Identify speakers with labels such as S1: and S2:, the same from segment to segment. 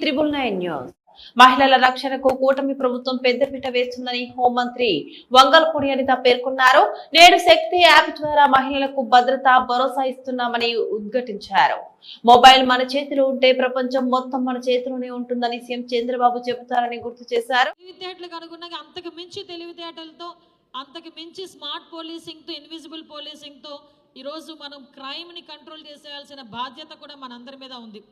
S1: Triple nine news మహిళల రక్షణకు కూటమి ప్రభుత్వం పెద్దపీట వేస్తుందని హోంమంత్రి వంగల్పూడి అనిత పేర్కొన్నారు. నేడు శక్తి యాప్ ద్వారా మహిళలకు భద్రత భరోసా ఇస్తున్నామని ఉద్ఘాటించారు. మొబైల్ మన చేతిలో ఉంటే ప్రపంచం మొత్తం మన చేతిలోనే ఉంటుందని సీఎం చంద్రబాబు చెబుతారని గుర్తు చేశారు.
S2: తెలివితేటలకు అనుగుణంగా అంతకు మించి తెలివితేటలతో అంతకు మించి స్మార్ట్ పోలీసింగ్తో ఇన్విజిబుల్ పోలీసింగ్తో ఈరోజు మనం క్రైమ్ని కంట్రోల్ చేసేయాల్సిన బాధ్యత కూడా మనందరి మీద ఉంది.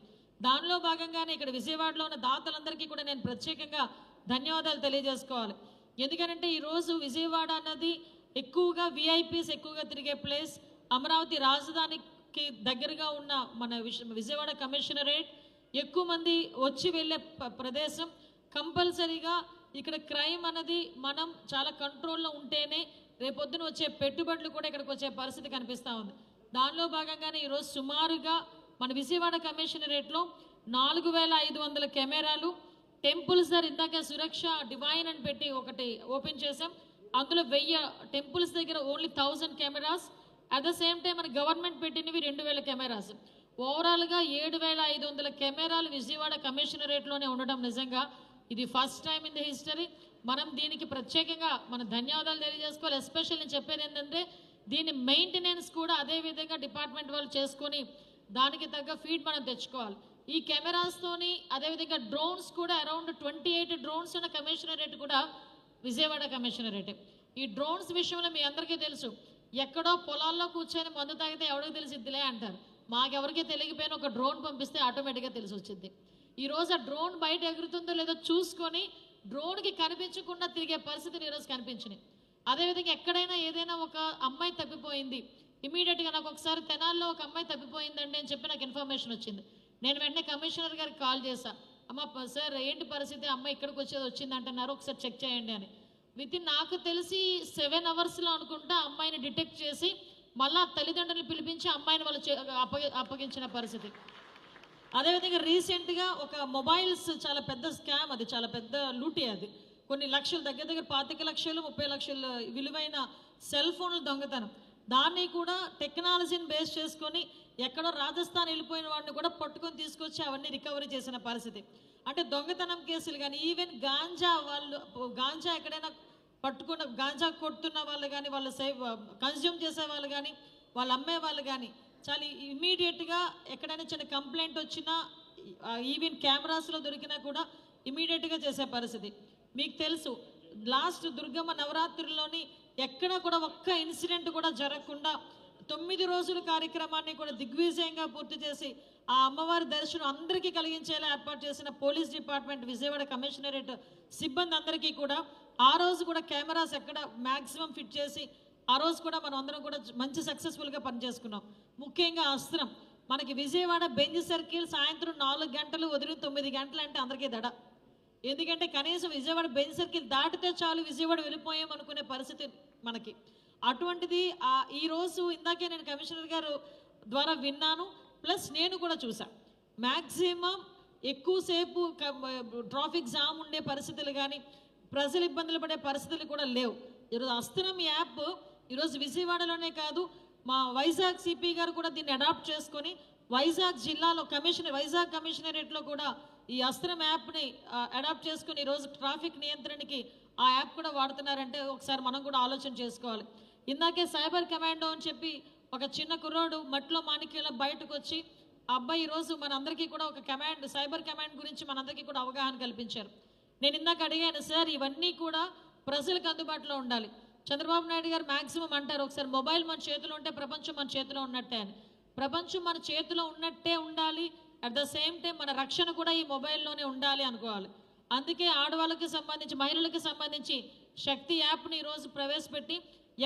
S2: దానిలో భాగంగానే ఇక్కడ విజయవాడలో ఉన్న దాతలందరికీ కూడా నేను ప్రత్యేకంగా ధన్యవాదాలు తెలియజేసుకోవాలి. ఎందుకంటే ఈరోజు విజయవాడ అన్నది ఎక్కువగా విఐపీస్ ఎక్కువగా తిరిగే ప్లేస్. అమరావతి రాజధానికి దగ్గరగా ఉన్న మన విజయవాడ కమిషనరేట్. ఎక్కువ మంది వచ్చి వెళ్ళే ప్రదేశం. కంపల్సరీగా ఇక్కడ క్రైమ్ అన్నది మనం చాలా కంట్రోల్లో ఉంటేనే రేపొద్దున వచ్చే పెట్టుబడులు కూడా ఇక్కడికి వచ్చే పరిస్థితి కనిపిస్తూ ఉంది. దానిలో భాగంగానే ఈరోజు సుమారుగా మన విజయవాడ కమిషనరేట్లో నాలుగు వేల ఐదు వందల కెమెరాలు టెంపుల్స్ దగ్గర ఇందాక సురక్ష డివైన్ అని పెట్టి ఒకటి ఓపెన్ చేసాం అందులో వెయ్యి టెంపుల్స్ దగ్గర only thousand cameras. At the same time మన గవర్నమెంట్ పెట్టినవి రెండు వేల కెమెరాస్. ఓవరాల్గా ఏడు వేల ఐదు వందల కెమెరాలు విజయవాడ కమిషనరేట్లోనే ఉండడం నిజంగా ఇది first time in the history మనం దీనికి ప్రత్యేకంగా మన ధన్యవాదాలు తెలియజేసుకోవాలి. ఎస్పెషల్ నేను చెప్పేది ఏంటంటే దీని మెయింటెనెన్స్ కూడా అదే విధంగా డిపార్ట్మెంట్ వాళ్ళు చేసుకొని దానికి తగ్గ ఫీడ్ మనం తెచ్చుకోవాలి. ఈ కెమెరాస్తోని అదేవిధంగా డ్రోన్స్ కూడా అరౌండ్ ట్వంటీ ఎయిట్ డ్రోన్స్ ఉన్న కమిషనరేట్ కూడా విజయవాడ కమిషనరేట్ ఈ డ్రోన్స్ విషయంలో మీ అందరికీ తెలుసు. ఎక్కడో పొలాల్లో కూర్చొని మందు తాగితే ఎవరికి తెలిసిద్దిలే అంటారు. మాకెవరికి తెలియకపోయినా ఒక డ్రోన్ పంపిస్తే ఆటోమేటిక్గా తెలిసి వచ్చింది ఈరోజు ఆ డ్రోన్ బయట ఎగురుతుందో లేదో చూసుకొని డ్రోన్కి కనిపించకుండా తిరిగే పరిస్థితులు ఈరోజు కనిపించినాయి. అదేవిధంగా ఎక్కడైనా ఏదైనా ఒక అమ్మాయి తప్పిపోయింది. ఇమీడియట్గా నాకు ఒకసారి తెనాల్లో ఒక అమ్మాయి తప్పిపోయిందండి అని చెప్పి నాకు ఇన్ఫర్మేషన్ వచ్చింది. నేను వెంటనే కమిషనర్ గారికి కాల్ చేశాను అమ్మ సార్ ఏంటి పరిస్థితి? అమ్మాయి ఇక్కడికి వచ్చేది వచ్చింది అంటున్నారు ఒకసారి చెక్ చేయండి అని. విత్ ఇన్ నాకు తెలిసి సెవెన్ అవర్స్లో అనుకుంటా అమ్మాయిని డిటెక్ట్ చేసి మళ్ళా తల్లిదండ్రులు పిలిపించి అమ్మాయిని వాళ్ళు అప్పగి అప్పగించిన పరిస్థితి. అదేవిధంగా రీసెంట్గా ఒక మొబైల్స్ చాలా పెద్ద స్కామ్ అది చాలా పెద్ద లూటీ అది. కొన్ని లక్షలు దగ్గర దగ్గర పాతిక లక్షలు ముప్పై లక్షలు విలువైన సెల్ ఫోన్లు దొంగతనం. దాన్ని కూడా టెక్నాలజీని బేస్ చేసుకొని ఎక్కడో రాజస్థాన్ వెళ్ళిపోయిన వాడిని కూడా పట్టుకొని తీసుకొచ్చి అవన్నీ రికవరీ చేసిన పరిస్థితి. అంటే దొంగతనం కేసులు కానీ ఈవెన్ గాంజా వాళ్ళు గాంజా ఎక్కడైనా పట్టుకున్న గాంజా కొడుతున్న వాళ్ళు కానీ వాళ్ళు సేవ్ కన్జ్యూమ్ చేసే వాళ్ళు కానీ వాళ్ళు అమ్మే వాళ్ళు కానీ చాలా ఇమీడియట్గా ఎక్కడైనా చిన్న కంప్లైంట్ వచ్చినా ఈవెన్ కెమెరాస్లో దొరికినా కూడా ఇమీడియట్గా చేసే పరిస్థితి. మీకు తెలుసు లాస్ట్ దుర్గమ్మ నవరాత్రుల్లోని ఎక్కడ కూడా ఒక్క ఇన్సిడెంట్ కూడా జరగకుండా తొమ్మిది రోజుల కార్యక్రమాన్ని కూడా దిగ్విజయంగా పూర్తి చేసి ఆ అమ్మవారి దర్శనం అందరికీ కలిగించేలా ఏర్పాటు చేసిన పోలీస్ డిపార్ట్మెంట్ విజయవాడ కమిషనరేట్ సిబ్బంది అందరికీ కూడా ఆ రోజు కూడా కెమెరాస్ ఎక్కడ మ్యాక్సిమం ఫిట్ చేసి ఆ రోజు కూడా మనం అందరం కూడా మంచి సక్సెస్ఫుల్గా పనిచేసుకున్నాం. ముఖ్యంగా అస్త్రం. మనకి విజయవాడ బెంజ్ సర్కిల్ సాయంత్రం నాలుగు గంటలు వదిలి తొమ్మిది గంటలు అంటే అందరికీ దడ. ఎందుకంటే కనీసం విజయవాడ బెంజ్ సర్కిల్ దాటితే చాలు విజయవాడ వెళ్ళిపోయాం అనుకునే పరిస్థితి మనకి. అటువంటిది ఆ ఈరోజు ఇందాకే నేను కమిషనర్ గారు ద్వారా విన్నాను ప్లస్ నేను కూడా చూసాను మ్యాక్సిమం ఎక్కువసేపు ట్రాఫిక్ జామ్ ఉండే పరిస్థితులు కానీ ప్రజలు ఇబ్బందులు పడే పరిస్థితులు కూడా లేవు. ఈరోజు అస్త్రం యాప్ ఈరోజు విజయవాడలోనే కాదు మా వైజాగ్ సిపి గారు కూడా దీన్ని అడాప్ట్ చేసుకొని వైజాగ్ జిల్లాలో కమిషనర్ వైజాగ్ కమిషనరేట్లో కూడా ఈ అస్త్రం యాప్ని అడాప్ట్ చేసుకుని ఈరోజు ట్రాఫిక్ నియంత్రణకి ఆ యాప్ కూడా వాడుతున్నారంటే ఒకసారి మనం కూడా ఆలోచన చేసుకోవాలి. ఇందాకే సైబర్ కమాండో అని చెప్పి ఒక చిన్న కుర్రోడు మట్లో మాణిక్యంలో బయటకు వచ్చి ఆ అబ్బాయి ఈరోజు మనందరికీ కూడా ఒక కమాండ్ సైబర్ కమాండ్ గురించి మనందరికీ కూడా అవగాహన కల్పించారు. నేను ఇందాక అడిగాను సార్ ఇవన్నీ కూడా ప్రజలకు అందుబాటులో ఉండాలి. చంద్రబాబు నాయుడు గారు మాక్సిమం అంటారు ఒకసారి మొబైల్ మన చేతిలో ఉంటే ప్రపంచం మన చేతిలో ఉన్నట్టే అని. ప్రపంచం మన చేతిలో ఉన్నట్టే ఉండాలి. అట్ ద సేమ్ టైం మన రక్షణ కూడా ఈ మొబైల్లోనే ఉండాలి అనుకోవాలి. అందుకే ఆడవాళ్ళకి సంబంధించి మహిళలకు సంబంధించి శక్తి యాప్ని ఈరోజు ప్రవేశపెట్టి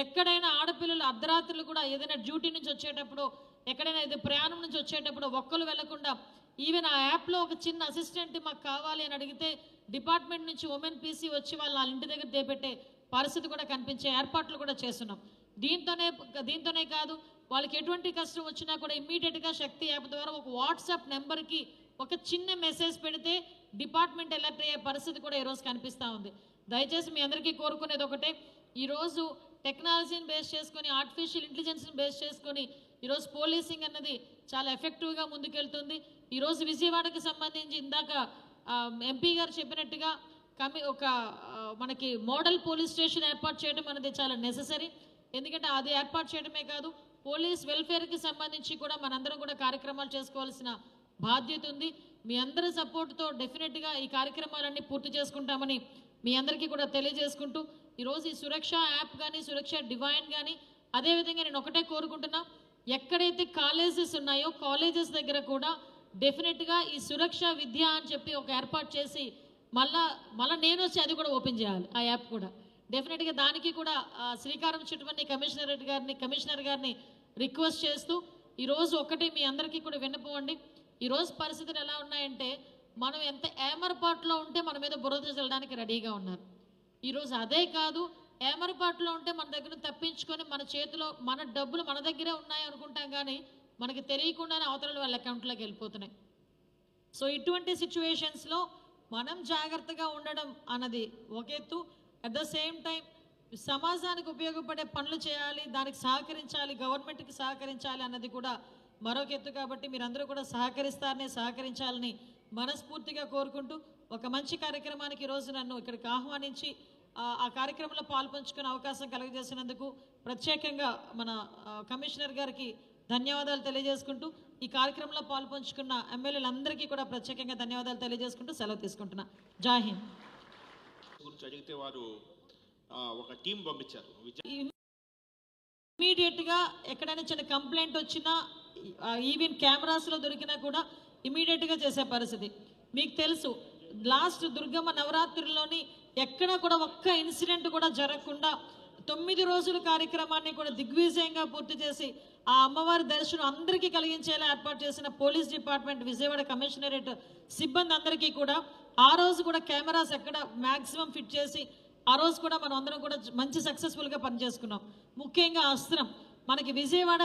S2: ఎక్కడైనా ఆడపిల్లలు అర్ధరాత్రులు కూడా ఏదైనా డ్యూటీ నుంచి వచ్చేటప్పుడు ఎక్కడైనా ఇది ప్రయాణం నుంచి వచ్చేటప్పుడు ఒక్కరు వెళ్ళకుండా ఈవెన్ ఆ యాప్లో ఒక చిన్న అసిస్టెంట్ మాకు కావాలి అని అడిగితే డిపార్ట్మెంట్ నుంచి ఉమెన్ పీసీ వచ్చి వాళ్ళు వాళ్ళ ఇంటి దగ్గర దేపెట్టే పరిస్థితి కూడా కనిపించే ఏర్పాట్లు కూడా చేస్తున్నాం. దీంతోనే దీంతోనే కాదు వాళ్ళకి ఎటువంటి కష్టం వచ్చినా కూడా ఇమ్మీడియట్గా శక్తి యాప్ ద్వారా ఒక వాట్సాప్ నెంబర్కి ఒక చిన్న మెసేజ్ పెడితే డిపార్ట్మెంట్ ఎలర్ట్ అయ్యే పరిస్థితి కూడా ఈరోజు కనిపిస్తూ ఉంది. దయచేసి మీ అందరికీ కోరుకునేది ఒకటే ఈరోజు టెక్నాలజీని బేస్ చేసుకొని ఆర్టిఫిషియల్ ఇంటెలిజెన్స్ని బేస్ చేసుకొని ఈరోజు పోలీసింగ్ అన్నది చాలా ఎఫెక్టివ్గా ముందుకెళ్తుంది. ఈరోజు విజయవాడకి సంబంధించి ఇందాక ఎంపీ గారు చెప్పినట్టుగా కమి ఒక మనకి మోడల్ పోలీస్ స్టేషన్ ఏర్పాటు చేయడం అనేది చాలా నెససరీ ఎందుకంటే అది ఏర్పాటు చేయడమే కాదు పోలీస్ వెల్ఫేర్కి సంబంధించి కూడా మనందరం కూడా కార్యక్రమాలు చేసుకోవాల్సిన బాధ్యత ఉంది. మీ అందరి సపోర్ట్తో డెఫినెట్గా ఈ కార్యక్రమాలన్నీ పూర్తి చేసుకుంటామని మీ అందరికీ కూడా తెలియజేసుకుంటూ ఈరోజు ఈ సురక్ష యాప్ కానీ సురక్ష డివైన్ కానీ అదేవిధంగా నేను ఒకటే కోరుకుంటున్నా ఎక్కడైతే కాలేజెస్ ఉన్నాయో కాలేజెస్ దగ్గర కూడా డెఫినెట్గా ఈ సురక్ష విద్య అని చెప్పి ఒక ఏర్పాటు చేసి మళ్ళా మళ్ళీ నేను వచ్చి అది కూడా ఓపెన్ చేయాలి ఆ యాప్ కూడా. డెఫినెట్గా దానికి కూడా శ్రీకారం చుట్టుమని కమిషనరేట్ గారిని కమిషనర్ గారిని రిక్వెస్ట్ చేస్తూ ఈరోజు ఒకటి మీ అందరికీ కూడా విన్నపం ఈరోజు పరిస్థితులు ఎలా ఉన్నాయంటే మనం ఎంత ఏమరపాటులో ఉంటే మన మీద బురద చల్లడానికి రెడీగా ఉన్నారు. ఈరోజు అదే కాదు ఏమరపాటులో ఉంటే మన దగ్గర తప్పించుకొని మన చేతిలో మన డబ్బులు మన దగ్గరే ఉన్నాయి అనుకుంటాం కానీ మనకి తెలియకుండానే అవతల వాళ్ళ అకౌంట్లోకి వెళ్ళిపోతున్నాయి. సో ఇటువంటి సిచ్యువేషన్స్లో మనం జాగ్రత్తగా ఉండడం అన్నది ఒక ఎత్తు. అట్ ద సేమ్ టైం సమాజానికి ఉపయోగపడే పనులు చేయాలి దానికి సహకరించాలి గవర్నమెంట్కి సహకరించాలి అన్నది కూడా మరొక ఎత్తు కాబట్టి మీరందరూ కూడా సహకరిస్తారని సహకరించాలని మనస్ఫూర్తిగా కోరుకుంటూ ఒక మంచి కార్యక్రమానికి ఈరోజు నన్ను ఇక్కడికి ఆహ్వానించి ఆ, కార్యక్రమంలో పాల్పంచుకునే అవకాశం కలుగజేసినందుకు ప్రత్యేకంగా మన కమిషనర్ గారికి ధన్యవాదాలు తెలియజేసుకుంటూ ఈ కార్యక్రమంలో పాల్పంచుకున్న ఎమ్మెల్యేలందరికీ కూడా ప్రత్యేకంగా ధన్యవాదాలు తెలియజేసుకుంటూ సెలవు తీసుకుంటున్నా. జాహింద్
S3: గురించి అడిగితే వారు ఒక టీం పంపించారు.
S2: ఇమీడియట్గా ఎక్కడైనా చిన్న కంప్లైంట్ వచ్చినా ఈవెన్ కెమెరాస్లో దొరికినా కూడా ఇమీడియట్గా చేసే పరిస్థితి. మీకు తెలుసు లాస్ట్ దుర్గమ్మ నవరాత్రుల్లోని ఎక్కడ కూడా ఒక్క ఇన్సిడెంట్ కూడా జరగకుండా తొమ్మిది రోజుల కార్యక్రమాన్ని కూడా దిగ్విజయంగా పూర్తి చేసి ఆ అమ్మవారి దర్శనం అందరికీ కలిగించేలా ఏర్పాటు చేసిన పోలీస్ డిపార్ట్మెంట్ విజయవాడ కమిషనరేట్ సిబ్బంది అందరికీ కూడా ఆ రోజు కూడా కెమెరాస్ ఎక్కడ మ్యాక్సిమం ఫిట్ చేసి ఆ రోజు కూడా మనం అందరం కూడా మంచి సక్సెస్ఫుల్గా పనిచేసుకున్నాం. ముఖ్యంగా అస్త్రం. మనకి విజయవాడ